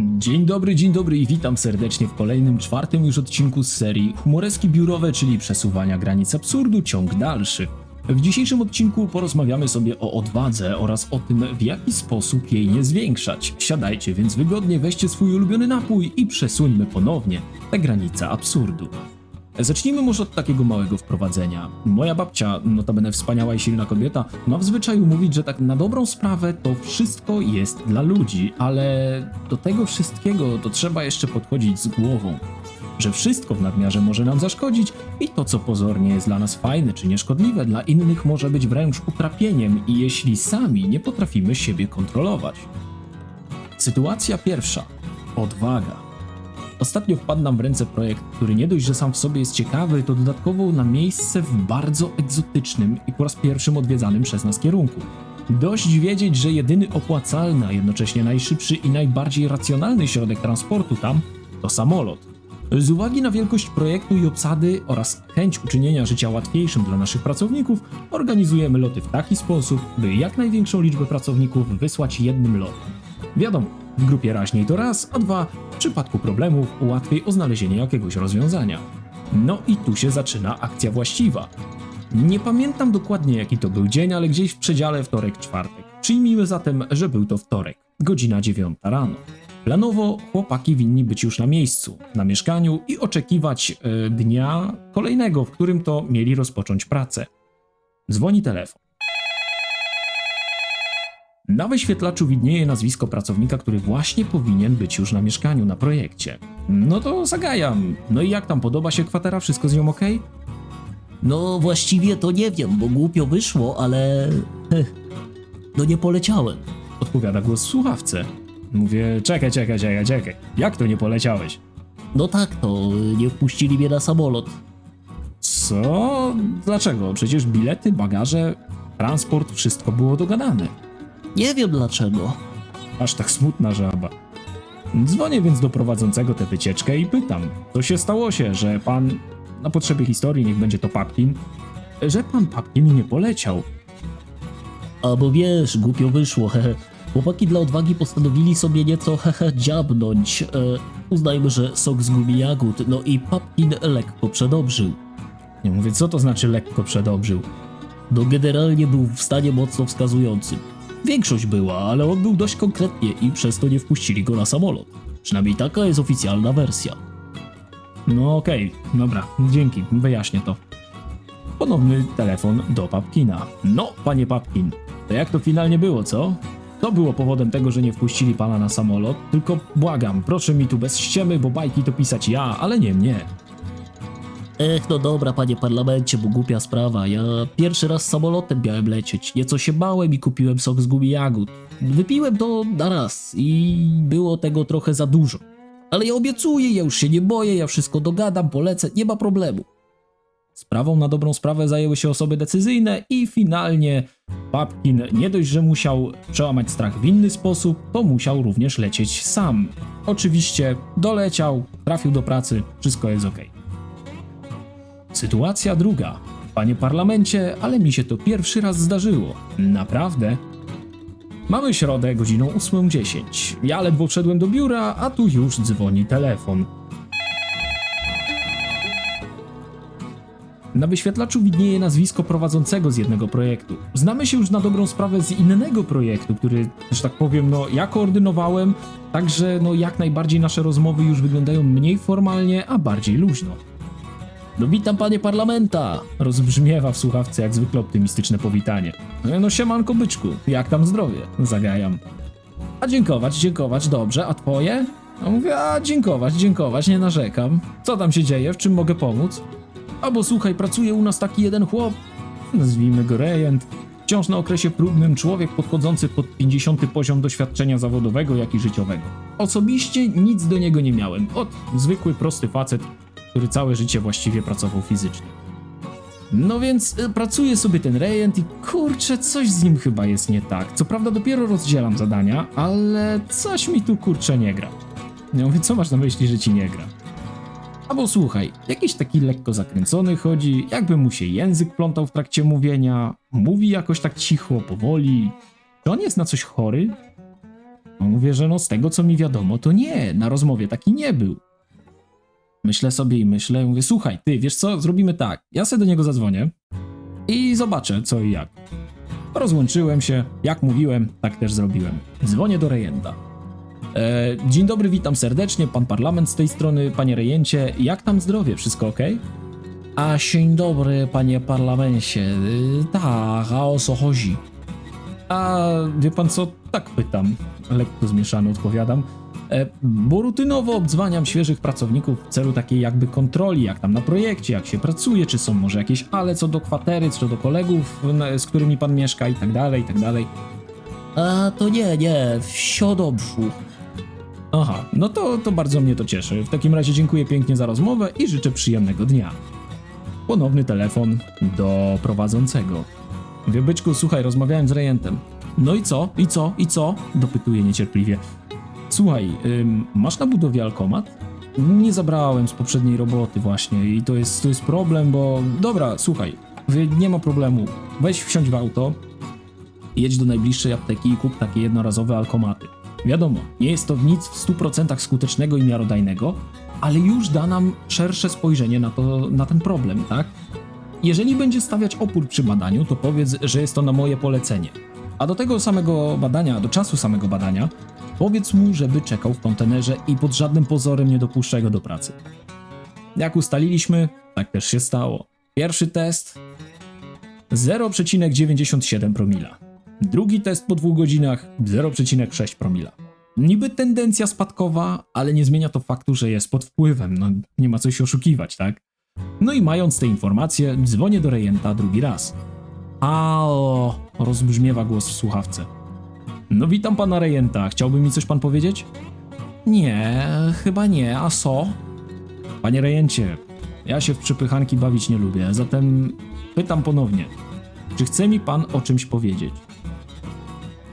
Dzień dobry, dzień dobry i witam serdecznie w kolejnym, czwartym już odcinku z serii Humoreski biurowe, czyli przesuwania granic absurdu, ciąg dalszy. W dzisiejszym odcinku porozmawiamy sobie o odwadze oraz o tym, w jaki sposób jej nie zwiększać. Siadajcie więc wygodnie, weźcie swój ulubiony napój i przesuńmy ponownie tę granicę absurdu. Zacznijmy może od takiego małego wprowadzenia. Moja babcia, notabene wspaniała i silna kobieta, ma w zwyczaju mówić, że tak na dobrą sprawę to wszystko jest dla ludzi, ale do tego wszystkiego to trzeba jeszcze podchodzić z głową. Że wszystko w nadmiarze może nam zaszkodzić i to, co pozornie jest dla nas fajne czy nieszkodliwe, dla innych może być wręcz utrapieniem i jeśli sami nie potrafimy siebie kontrolować. Sytuacja pierwsza. Odwaga. Ostatnio wpadł nam w ręce projekt, który nie dość, że sam w sobie jest ciekawy, to dodatkowo na miejsce w bardzo egzotycznym i po raz pierwszym odwiedzanym przez nas kierunku. Dość wiedzieć, że jedyny opłacalny, a jednocześnie najszybszy i najbardziej racjonalny środek transportu tam to samolot. Z uwagi na wielkość projektu i obsady oraz chęć uczynienia życia łatwiejszym dla naszych pracowników, organizujemy loty w taki sposób, by jak największą liczbę pracowników wysłać jednym lotem. Wiadomo, w grupie raźniej to raz, a dwa, w przypadku problemów łatwiej o znalezienie jakiegoś rozwiązania. No i tu się zaczyna akcja właściwa. Nie pamiętam dokładnie jaki to był dzień, ale gdzieś w przedziale wtorek-czwartek. Przyjmijmy zatem, że był to wtorek, godzina 9 rano. Planowo chłopaki winni być już na miejscu, na mieszkaniu i oczekiwać e, dnia kolejnego, w którym to mieli rozpocząć pracę. Dzwoni telefon. Na wyświetlaczu widnieje nazwisko pracownika, który właśnie powinien być już na mieszkaniu, na projekcie. No to zagajam. No i jak tam podoba się kwatera? Wszystko z nią ok? No właściwie to nie wiem, bo głupio wyszło, ale... heh, No nie poleciałem. Odpowiada głos w słuchawce. Mówię, czekaj, czekaj, czekaj, czekaj. Jak to nie poleciałeś? No tak, to nie wpuścili mnie na samolot. Co? Dlaczego? Przecież bilety, bagaże, transport, wszystko było dogadane. Nie wiem dlaczego. Aż tak smutna żaba. Dzwonię więc do prowadzącego tę wycieczkę i pytam, co się stało się, że pan, na potrzeby historii niech będzie to Papkin, że pan Papkin nie poleciał. A bo wiesz, głupio wyszło, hehe. Chłopaki dla odwagi postanowili sobie nieco hehe dziabnąć. E, uznajmy, że sok z gumi jagód, no i Papkin lekko przedobrzył. Nie mówię, co to znaczy lekko przedobrzył. No generalnie był w stanie mocno wskazującym. Większość była, ale on był dość konkretnie i przez to nie wpuścili go na samolot. Przynajmniej taka jest oficjalna wersja. No okej, dobra, dzięki, wyjaśnię to. Ponowny telefon do Papkina. No, panie Papkin, to jak to finalnie było, co? To było powodem tego, że nie wpuścili pana na samolot, tylko błagam, proszę mi tu bez ściemy, bo bajki to pisać ja, ale nie mnie. Ech, no dobra, panie parlamencie, bo głupia sprawa. Ja pierwszy raz samolotem miałem lecieć. Nieco się bałem i kupiłem sok z gumi jagód. Wypiłem to na raz i było tego trochę za dużo. Ale ja obiecuję, ja już się nie boję, ja wszystko dogadam, polecę, nie ma problemu. Sprawą na dobrą sprawę zajęły się osoby decyzyjne i finalnie Papkin nie dość, że musiał przełamać strach w inny sposób, to musiał również lecieć sam. Oczywiście doleciał, trafił do pracy, wszystko jest ok. Sytuacja druga. Panie parlamencie, ale mi się to pierwszy raz zdarzyło. Naprawdę? Mamy środę, godzinę 8.10. Ja ledwo wszedłem do biura, a tu już dzwoni telefon. Na wyświetlaczu widnieje nazwisko prowadzącego z jednego projektu. Znamy się już na dobrą sprawę z innego projektu, który, że tak powiem, no ja koordynowałem, także no jak najbardziej nasze rozmowy już wyglądają mniej formalnie, a bardziej luźno. No witam panie parlamenta. Rozbrzmiewa w słuchawce jak zwykle optymistyczne powitanie. No, No siemanko byczku, jak tam zdrowie? Zagajam. A dziękować, dziękować, dobrze, a twoje? No mówię, a dziękować, dziękować, nie narzekam. Co tam się dzieje, w czym mogę pomóc? Albo słuchaj, pracuje u nas taki jeden chłop, nazwijmy go rejent, wciąż na okresie próbnym człowiek podchodzący pod 50 poziom doświadczenia zawodowego, jak i życiowego. Osobiście nic do niego nie miałem, od zwykły, prosty facet, który całe życie właściwie pracował fizycznie. No więc y, pracuje sobie ten rejent i kurczę, coś z nim chyba jest nie tak. Co prawda dopiero rozdzielam zadania, ale coś mi tu kurczę nie gra. Ja mówię, co masz na myśli, że ci nie gra? Albo słuchaj, jakiś taki lekko zakręcony chodzi, jakby mu się język plątał w trakcie mówienia, mówi jakoś tak cicho, powoli. Czy on jest na coś chory? No mówię, że no z tego co mi wiadomo, to nie, na rozmowie taki nie był. Myślę sobie i myślę, mówię, słuchaj, ty, wiesz co, zrobimy tak, ja sobie do niego zadzwonię i zobaczę co i jak. Rozłączyłem się, jak mówiłem, tak też zrobiłem. Dzwonię do rejenta. E, dzień dobry, witam serdecznie, pan parlament z tej strony, panie rejencie, jak tam zdrowie, wszystko ok? A dzień dobry, panie parlamencie. Y, Tak, a o co chodzi? A wie pan co, tak pytam, lekko zmieszany odpowiadam, bo rutynowo obdzwaniam świeżych pracowników w celu takiej jakby kontroli, jak tam na projekcie, jak się pracuje, czy są może jakieś ale co do kwatery, co do kolegów, z którymi pan mieszka i tak dalej, i tak dalej. A to nie, nie, wsio dobrze. Aha, no to, to bardzo mnie to cieszy. W takim razie dziękuję pięknie za rozmowę i życzę przyjemnego dnia. Ponowny telefon do prowadzącego. Mówię, byczku, słuchaj, rozmawiałem z rejentem. No i co? I co? I co? Dopytuję niecierpliwie. Słuchaj, masz na budowie alkomat? Nie zabrałem z poprzedniej roboty właśnie i to jest, to jest problem, bo... Dobra, słuchaj, nie ma problemu. Weź wsiądź w auto, jedź do najbliższej apteki i kup takie jednorazowe alkomaty. Wiadomo, nie jest to nic w 100% skutecznego i miarodajnego, ale już da nam szersze spojrzenie na, to, na ten problem, tak? Jeżeli będzie stawiać opór przy badaniu, to powiedz, że jest to na moje polecenie. A do tego samego badania, do czasu samego badania, powiedz mu, żeby czekał w kontenerze i pod żadnym pozorem nie dopuszczaj go do pracy. Jak ustaliliśmy, tak też się stało. Pierwszy test 0,97 promila. Drugi test po dwóch godzinach 0,6 promila. Niby tendencja spadkowa, ale nie zmienia to faktu, że jest pod wpływem. No nie ma co się oszukiwać, tak? No i mając te informacje, dzwonię do rejenta drugi raz. Halo, rozbrzmiewa głos w słuchawce. No witam pana rejenta, chciałby mi coś pan powiedzieć? Nie, chyba nie, a co? Panie rejencie, ja się w przypychanki bawić nie lubię, zatem pytam ponownie. Czy chce mi pan o czymś powiedzieć?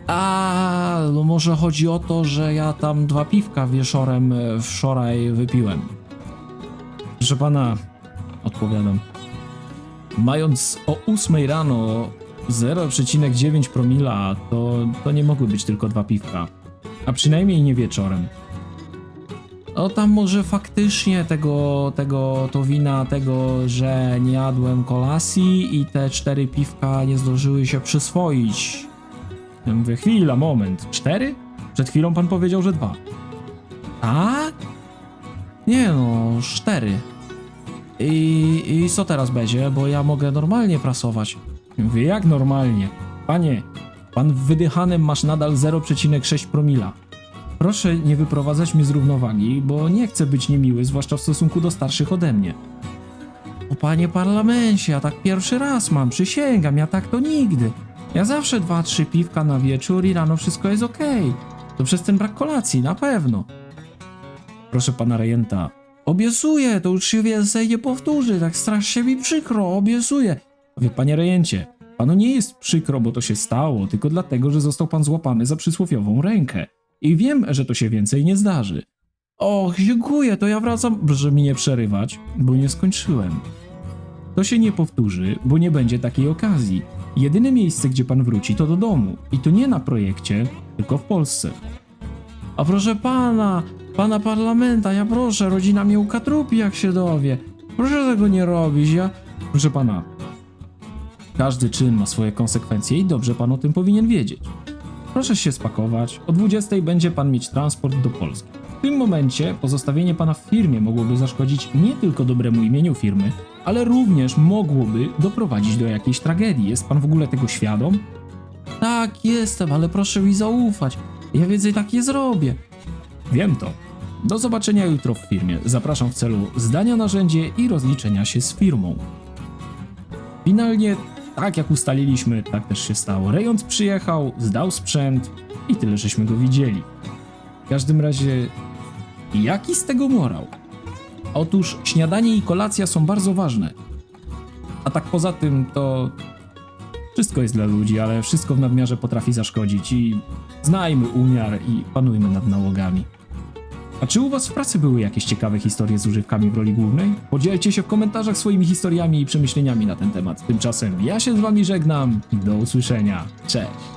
A, no może chodzi o to, że ja tam dwa piwka wieczorem e, wczoraj wypiłem. Proszę pana, odpowiadam. Mając o 8 rano 0,9 promila, to, to nie mogły być tylko dwa piwka. A przynajmniej nie wieczorem. O tam może faktycznie tego, tego, to wina tego, że nie jadłem kolacji i te cztery piwka nie zdążyły się przyswoić. Ja mówię, chwila, moment, cztery? Przed chwilą pan powiedział, że dwa. Tak? Nie no, cztery. I, I co teraz będzie? Bo ja mogę normalnie prasować. Mówię, jak normalnie? Panie, pan w wydychanym masz nadal 0,6 promila. Proszę nie wyprowadzać mnie z równowagi, bo nie chcę być niemiły, zwłaszcza w stosunku do starszych ode mnie. O panie parlamencie, ja tak pierwszy raz mam, przysięgam, ja tak to nigdy. Ja zawsze dwa, trzy piwka na wieczór i rano wszystko jest okej. To przez ten brak kolacji, na pewno. Proszę pana rejenta, obiecuję, to już się więcej nie powtórzy, tak strasznie mi przykro, obiecuję. Wie panie rejencie, panu nie jest przykro, bo to się stało, tylko dlatego, że został pan złapany za przysłowiową rękę. I wiem, że to się więcej nie zdarzy. Och, dziękuję, to ja wracam, proszę mi nie przerywać, bo nie skończyłem. To się nie powtórzy, bo nie będzie takiej okazji. Jedyne miejsce, gdzie pan wróci, to do domu. I to nie na projekcie, tylko w Polsce. A proszę pana, pana parlamenta, ja proszę, rodzina mnie ukatrupi, jak się dowie. Proszę tego nie robić, ja... Proszę pana, każdy czyn ma swoje konsekwencje i dobrze pan o tym powinien wiedzieć. Proszę się spakować, o 20 będzie pan mieć transport do Polski. W tym momencie pozostawienie pana w firmie mogłoby zaszkodzić nie tylko dobremu imieniu firmy, ale również mogłoby doprowadzić do jakiejś tragedii. Jest pan w ogóle tego świadom? Tak, jestem, ale proszę mi zaufać. Ja więcej tak nie zrobię. Wiem to. Do zobaczenia jutro w firmie. Zapraszam w celu zdania narzędzie i rozliczenia się z firmą. Finalnie, tak jak ustaliliśmy, tak też się stało. Rejont przyjechał, zdał sprzęt i tyle żeśmy go widzieli. W każdym razie, jaki z tego morał? Otóż śniadanie i kolacja są bardzo ważne. A tak poza tym to wszystko jest dla ludzi, ale wszystko w nadmiarze potrafi zaszkodzić i znajmy umiar i panujmy nad nałogami. A czy u was w pracy były jakieś ciekawe historie z używkami w roli głównej? Podzielcie się w komentarzach swoimi historiami i przemyśleniami na ten temat. Tymczasem ja się z wami żegnam. Do usłyszenia. Cześć!